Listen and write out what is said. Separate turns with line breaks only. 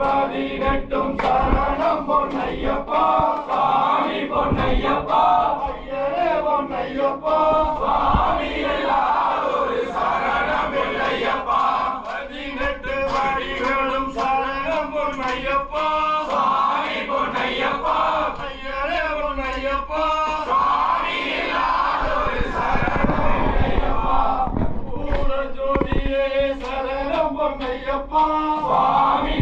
பாதி கட்டும் சரணம் பொன்னையப்பா சாமி பொன்னையப்பா. ஐயரே பொன்னையப்பா சாமி எல்லாரும் சரணம் இல்லையப்பா பதினெட்டு படிகளும் சரணம் பொன்னையப்பா சாமி பொன்னையப்பா. ஐயரே பொன்னையப்பா சரணம் பொன்னையப்பா. சுவாமி